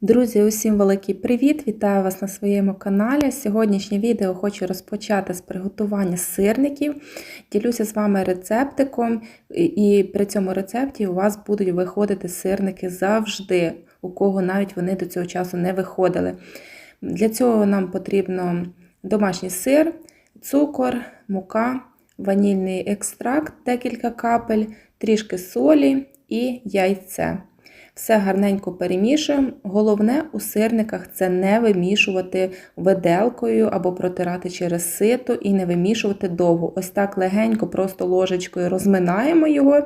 Друзі, усім великий привіт! Вітаю вас на своєму каналі. Сьогоднішнє відео хочу розпочати з приготування сирників. Ділюся з вами рецептиком, і при цьому рецепті у вас будуть виходити сирники завжди, у кого навіть вони до цього часу не виходили. Для цього нам потрібно домашній сир, цукор, мука, ванільний екстракт, декілька капель, трішки солі і яйце. Все гарненько перемішуємо. Головне у сирниках це не вимішувати виделкою або протирати через сито і не вимішувати довго. Ось так легенько, просто ложечкою розминаємо його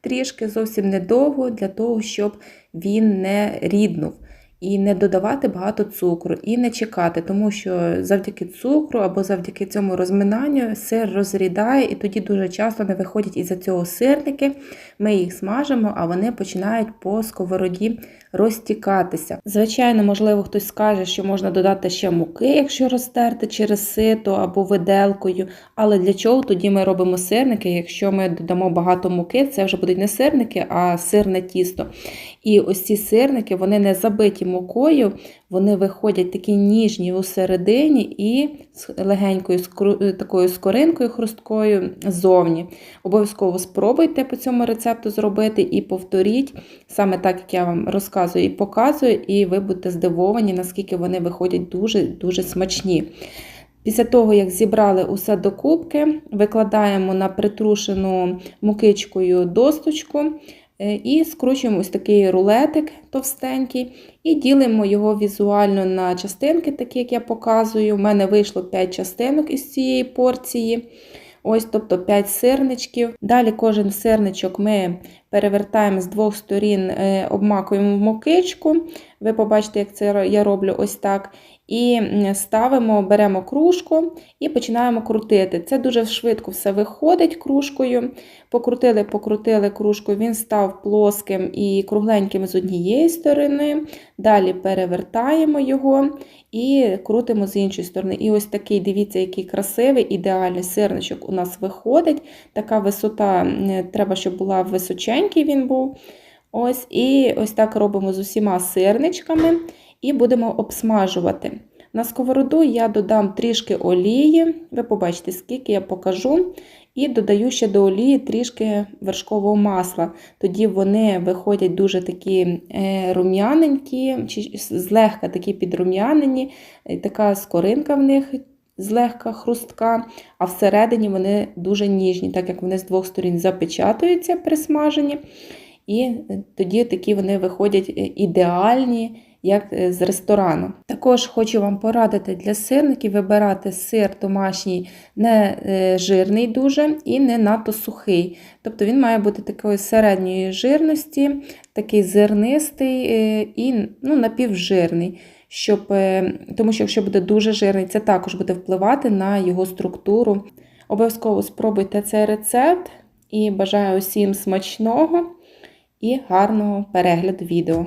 трішки, зовсім недовго, для того, щоб він не ріднув. І не додавати багато цукру, і не чекати, тому що завдяки цукру або завдяки цьому розминанню сир розрідає, і тоді дуже часто не виходять із-за цього сирники. Ми їх смажимо, а вони починають по сковороді розтікатися. Звичайно, можливо, хтось скаже, що можна додати ще муки, якщо розтерти через сито або виделкою. Але для чого тоді ми робимо сирники? Якщо ми додамо багато муки, це вже будуть не сирники, а сирне тісто. І ось ці сирники вони не забиті мукою, вони виходять такі ніжні у середині і з легенькою такою скоринкою хрусткою ззовні. Обов'язково спробуйте по цьому рецепту зробити і повторіть, саме так, як я вам розказую і показую, і ви будете здивовані, наскільки вони виходять дуже-дуже смачні. Після того, як зібрали усе до кубки, викладаємо на притрушену мукичкою досточку. Е, і скручуємо ось такий рулетик товстенький, і ділимо його візуально на частинки, такі як я показую. У мене вийшло 5 частинок із цієї порції. Ось, тобто 5 сирничків. Далі кожен сирничок ми перевертаємо з двох сторін, е, обмакуємо в мокичку. Ви побачите, як це я роблю ось так. І ставимо, беремо кружку і починаємо крутити. Це дуже швидко все виходить кружкою. Покрутили, покрутили кружку, він став плоским і кругленьким з однієї сторони. Далі перевертаємо його і крутимо з іншої сторони. І ось такий, дивіться, який красивий, ідеальний сирничок у нас виходить. Така висота, треба, щоб була височенький він був. Ось, І ось так робимо з усіма сирничками і будемо обсмажувати. На сковороду я додам трішки олії, ви побачите, скільки я покажу. І додаю ще до олії трішки вершкового масла. Тоді вони виходять дуже такі е, рум'яненькі, злегка такі підрум'янені, така скоринка в них злегка хрустка, а всередині вони дуже ніжні, так як вони з двох сторін запечатуються при смаженні. І тоді такі вони виходять е, ідеальні як е, з ресторану. Також хочу вам порадити для сирників вибирати сир домашній не е, жирний дуже і не надто сухий. Тобто він має бути такої середньої жирності, такий зернистий е, і ну, напівжирний. Щоб, Тому що якщо буде дуже жирний, це також буде впливати на його структуру. Обов'язково спробуйте цей рецепт і бажаю усім смачного і гарного перегляду відео.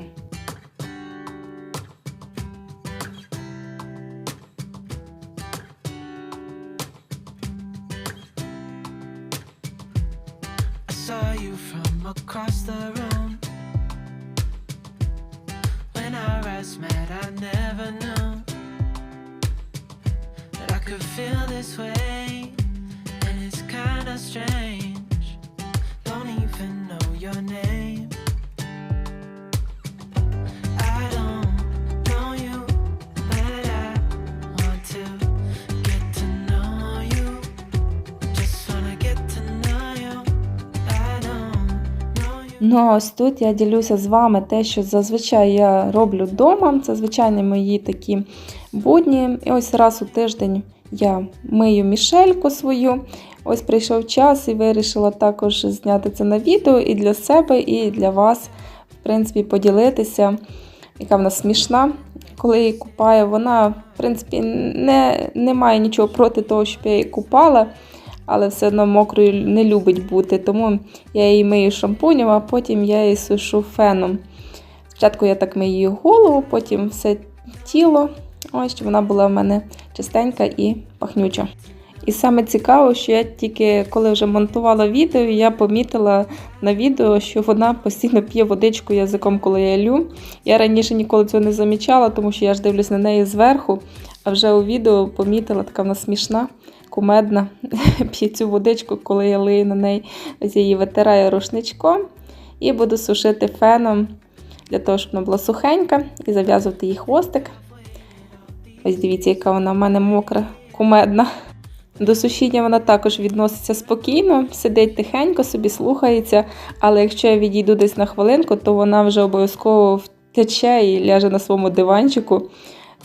Ну, а ось тут я ділюся з вами те, що зазвичай я роблю вдома. Це звичайні мої такі будні. І ось раз у тиждень я мию мішельку свою. Ось прийшов час і вирішила також зняти це на відео і для себе, і для вас, в принципі, поділитися, яка вона смішна. Коли її купаю, вона, в принципі, не, не має нічого проти того, щоб я її купала але все одно мокрою не любить бути, тому я її мию шампунем, а потім я її сушу феном. Спочатку я так мию її голову, потім все тіло, ось щоб вона була в мене чистенька і пахнюча. І саме цікаво, що я тільки коли вже монтувала відео, я помітила на відео, що вона постійно п'є водичку язиком, коли я лю. Я раніше ніколи цього не замічала, тому що я ж дивлюсь на неї зверху, а вже у відео помітила, така вона смішна, кумедна. П'є цю водичку, коли я лию на неї. Ось я її витираю рушничком і буду сушити феном для того, щоб вона була сухенька, і зав'язувати їй хвостик. Ось дивіться, яка вона в мене мокра, кумедна. До сушіння вона також відноситься спокійно, сидить тихенько, собі слухається, але якщо я відійду десь на хвилинку, то вона вже обов'язково втече і ляже на своєму диванчику.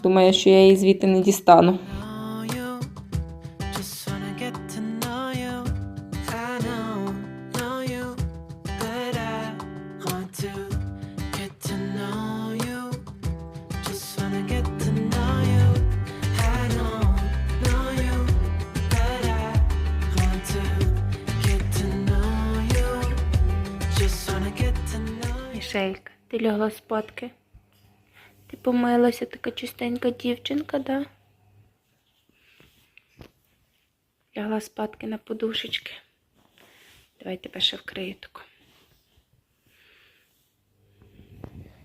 Думаю, що я її звідти не дістану. Ти лягла спадки? Ти помилася, така чистенька дівчинка, да? Лягла спадки на подушечки. Давай тебе ще вкрию тако.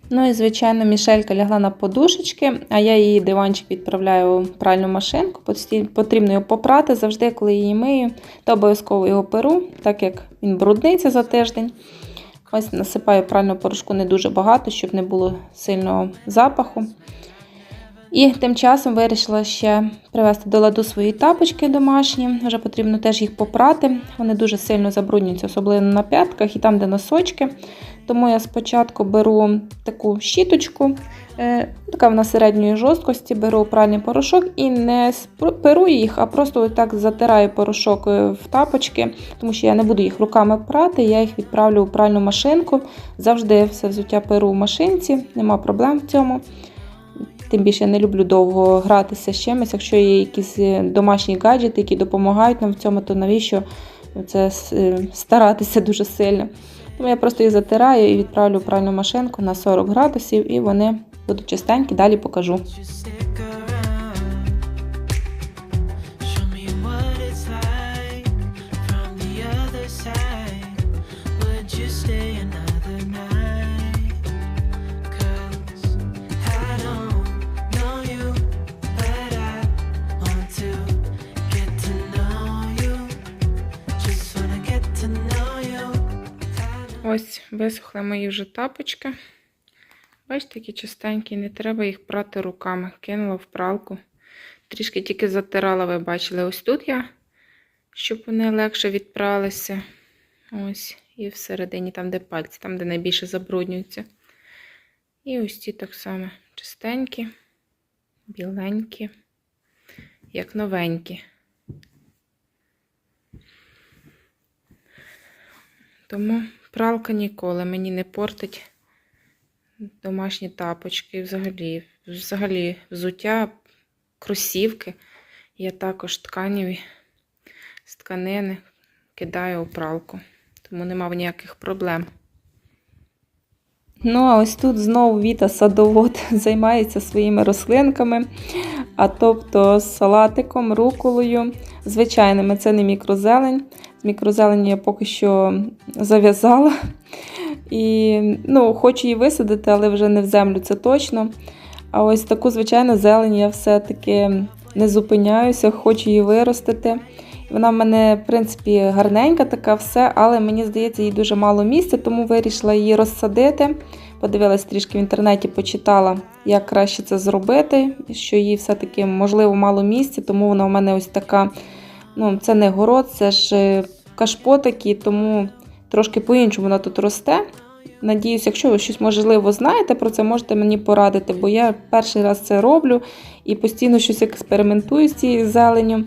Ну і звичайно, Мішелька лягла на подушечки, а я її диванчик відправляю в пральну машинку. Потрібно його попрати завжди, коли її мию, та обов'язково його перу, так як він брудниться за тиждень. Ось насипаю прального порошку не дуже багато, щоб не було сильного запаху. І тим часом вирішила ще привезти до ладу свої тапочки домашні. Вже потрібно теж їх попрати. Вони дуже сильно забруднюються, особливо на п'ятках і там, де носочки. Тому я спочатку беру таку щіточку, така вона середньої жорсткості, беру пральний порошок і не спр- перу їх, а просто так затираю порошок е, в тапочки, тому що я не буду їх руками прати, я їх відправлю у пральну машинку. Завжди все взуття перу в машинці, нема проблем в цьому. Тим більше я не люблю довго гратися з чимось. Якщо є якісь е, домашні гаджети, які допомагають нам в цьому, то навіщо це е, старатися дуже сильно? Тому я просто їх затираю і відправлю в пральну машинку на 40 градусів, і вони будуть чистенькі, далі покажу. Ось висохли мої вже тапочки. Бачите, такі чистенькі, не треба їх прати руками. Кинула в пралку. Трішки тільки затирала, ви бачили. Ось тут я, щоб вони легше відпралися. Ось, і всередині, там, де пальці, там, де найбільше забруднюються. І ось ці так само чистенькі, біленькі, як новенькі. Тому пралка ніколи мені не портить домашні тапочки, взагалі, взагалі взуття, кросівки. Я також тканеві з тканини кидаю у пралку, тому нема ніяких проблем. Ну, а ось тут знову Віта садовод займається своїми рослинками, а тобто салатиком, руколою, звичайними, це не мікрозелень. З мікрозеленю я поки що зав'язала. І ну, хочу її висадити, але вже не в землю, це точно. А ось таку звичайну зелень я все-таки не зупиняюся, хочу її виростити. Вона в мене, в принципі, гарненька така все, але мені здається, їй дуже мало місця, тому вирішила її розсадити. Подивилась трішки в інтернеті, почитала, як краще це зробити, що їй все-таки, можливо, мало місця, тому вона у мене ось така. Ну, це не город, це ж е, кашпотики, тому трошки по-іншому вона тут росте. Надіюсь, якщо ви щось можливо знаєте про це, можете мені порадити, бо я перший раз це роблю і постійно щось експериментую з цією зеленю.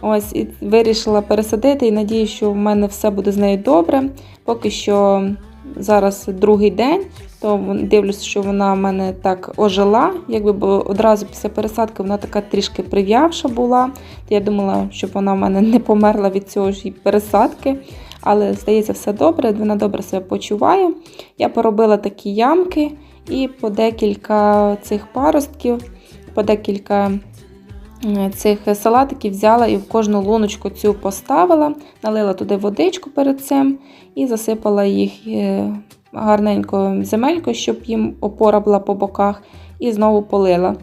Ось і вирішила пересадити і надію, що в мене все буде з нею добре. Поки що зараз другий день, то дивлюся, що вона в мене так ожила. Якби бо одразу після пересадки вона така трішки прив'явша була. Я думала, щоб вона в мене не померла від цього ж пересадки. Але здається, все добре, вона добре себе почуває. Я поробила такі ямки і по декілька цих паростків, по декілька цих салатиків взяла і в кожну луночку цю поставила, налила туди водичку перед цим і засипала їх е, гарненько земелькою, щоб їм опора була по боках, і знову полила.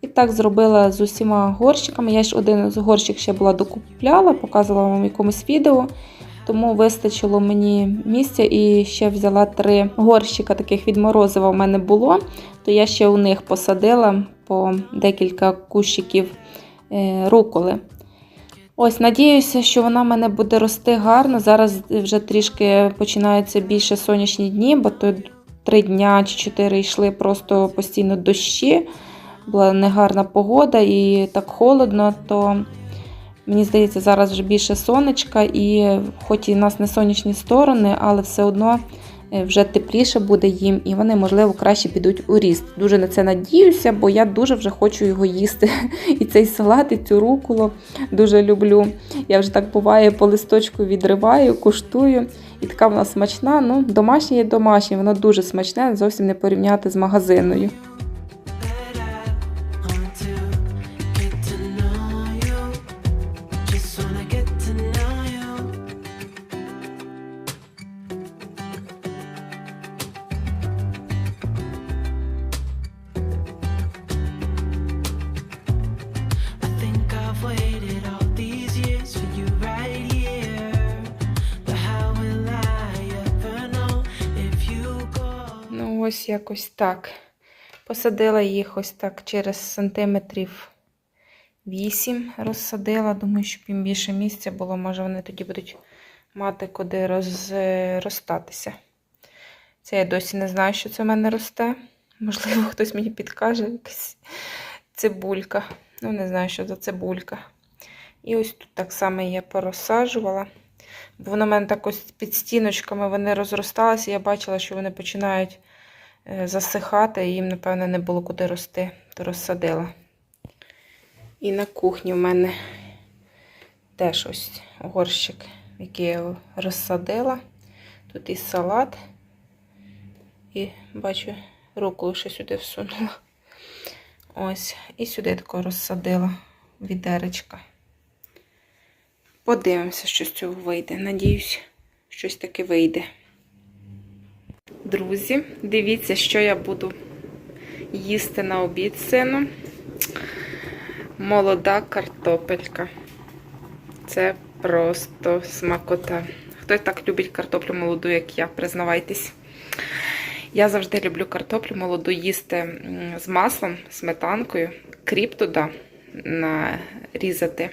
І так зробила з усіма горщиками. Я ж один з горщик ще була докупляла, показувала вам в якомусь відео. Тому вистачило мені місця і ще взяла три горщика таких від морозива в мене було, то я ще у них посадила по декілька кущиків е, руколи. Ось, надіюся, що вона в мене буде рости гарно. Зараз вже трішки починаються більше сонячні дні, бо то три дня чи чотири йшли просто постійно дощі. Була негарна погода і так холодно, то мені здається, зараз вже більше сонечка, і хоч і в нас не сонячні сторони, але все одно е, вже тепліше буде їм, і вони, можливо, краще підуть у ріст. Дуже на це надіюся, бо я дуже вже хочу його їсти. І цей салат, і цю руколу дуже люблю. Я вже так буває по листочку відриваю, куштую. І така вона смачна. Ну, домашня є домашня, вона дуже смачна, зовсім не порівняти з магазинною. Ось якось так. Посадила їх ось так через сантиметрів 8 розсадила. Думаю, щоб їм більше місця було, може вони тоді будуть мати куди розростатися. Це я досі не знаю, що це в мене росте. Можливо, хтось мені підкаже, якась цибулька. Ну, не знаю, що за цибулька. І ось тут так само я порозсаджувала. Бо воно в мене так ось під стіночками вони розросталися. Я бачила, що вони починають засихати, і їм, напевно, не було куди рости, то розсадила. І на кухні в мене теж ось горщик, який я розсадила. Тут і салат. І бачу, руку ще сюди всунула. Ось, і сюди тако розсадила відеречка. Подивимося, що з цього вийде. Надіюсь, щось таке вийде. Друзі, дивіться, що я буду їсти на обід сину. Молода картопелька. Це просто смакота. Хто так любить картоплю молоду, як я, признавайтесь. Я завжди люблю картоплю молоду їсти з маслом, сметанкою, кріп туди нарізати,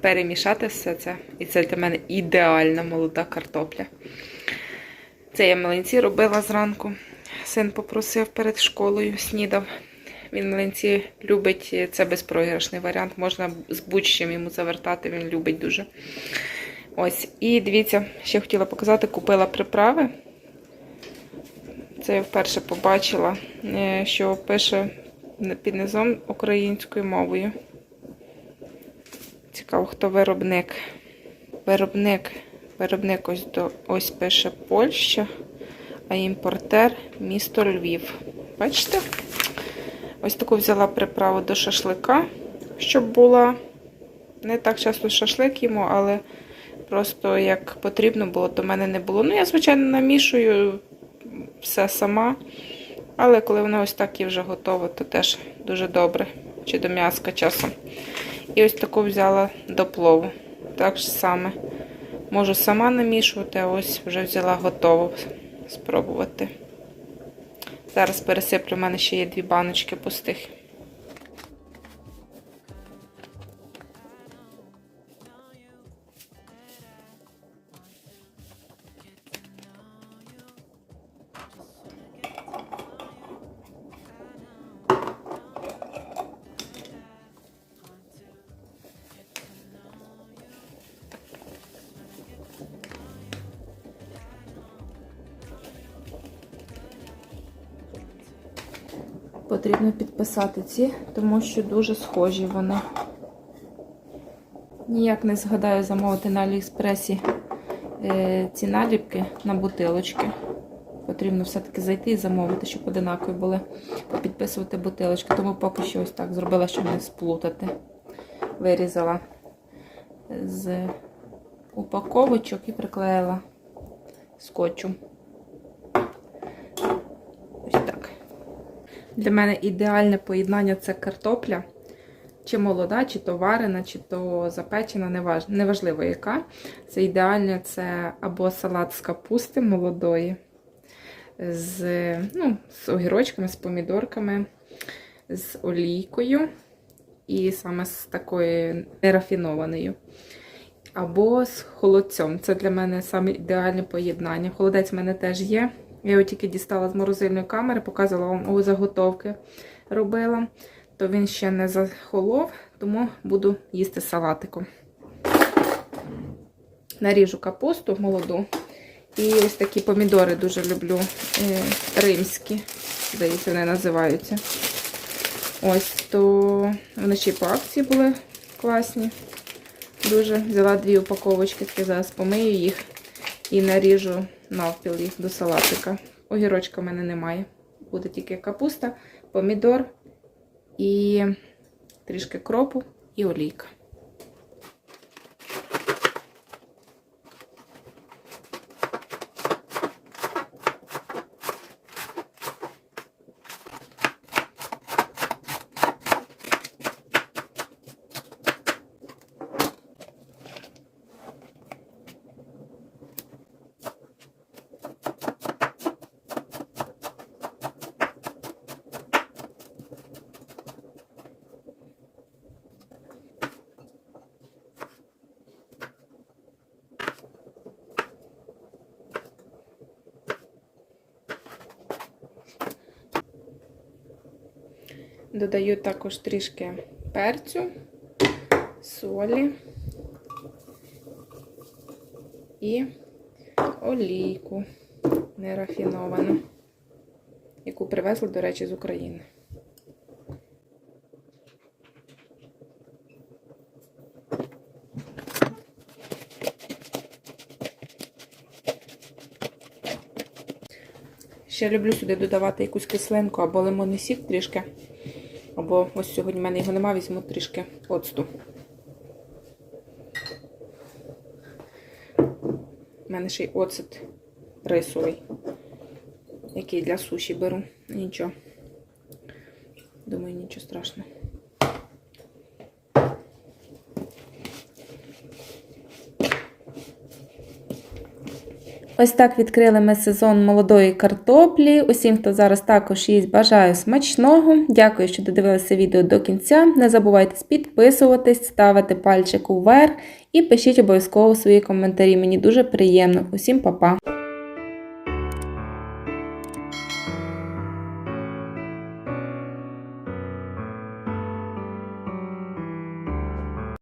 перемішати все це. І це для мене ідеальна молода картопля. Це я млинці робила зранку. Син попросив перед школою, снідав. Він млинці любить, це безпроіграшний варіант. Можна з будь-чим йому завертати, він любить дуже. Ось, і дивіться, ще хотіла показати, купила приправи. Це я вперше побачила, е, що пише під низом українською мовою. Цікаво, хто виробник. Виробник. Виробник ось, до, ось пише Польща, а імпортер місто Львів. Бачите? Ось таку взяла приправу до шашлика, щоб була. Не так часто шашлик їмо, але просто як потрібно було, то в мене не було. Ну, я, звичайно, намішую все сама. Але коли воно ось так і вже готово, то теж дуже добре. Чи до м'яска часом. І ось таку взяла до плову. Так ж саме. Можу сама намішувати, а ось вже взяла готово спробувати. Зараз пересиплю, в мене ще є дві баночки пустих. Потрібно підписати ці, тому що дуже схожі вони. Ніяк не згадаю замовити на Аліекспресі е, ці наліпки на бутилочки. Потрібно все-таки зайти і замовити, щоб одинакові були, підписувати бутилочки. Тому поки що ось так зробила, щоб не сплутати. вирізала з упаковочок і приклеїла скотчем. Ось так. Для мене ідеальне поєднання це картопля. Чи молода, чи то варена, чи то запечена, неважливо яка. Це ідеальне це або салат з капусти молодої, з, ну, з огірочками, з помідорками, з олійкою і саме з такою нерафінованою. Або з холодцем. Це для мене саме ідеальне поєднання. Холодець в мене теж є. Я його тільки дістала з морозильної камери, показувала вам у заготовки робила. То він ще не захолов, тому буду їсти салатиком. Наріжу капусту молоду. І ось такі помідори дуже люблю. е, Римські, здається, вони називаються. Ось, то вони ще й по акції були класні. Дуже взяла дві упаковочки, зараз помию їх і наріжу навпіл їх до салатика. Огірочка в мене немає. Буде тільки капуста, помідор і трішки кропу і олійка. Додаю також трішки перцю, солі і олійку нерафіновану, яку привезли, до речі, з України. Ще люблю сюди додавати якусь кислинку або лимонний сік трішки. Або ось сьогодні в мене його нема, візьму трішки оцту. У мене ще й оцет рисовий, який для суші беру. Нічого. Думаю, нічого страшного. Ось так відкрили ми сезон молодої картоплі. Усім, хто зараз також їсть, бажаю смачного. Дякую, що додивилися відео до кінця. Не забувайте підписуватись, ставити пальчик уверх і пишіть обов'язково свої коментарі. Мені дуже приємно. Усім па-па!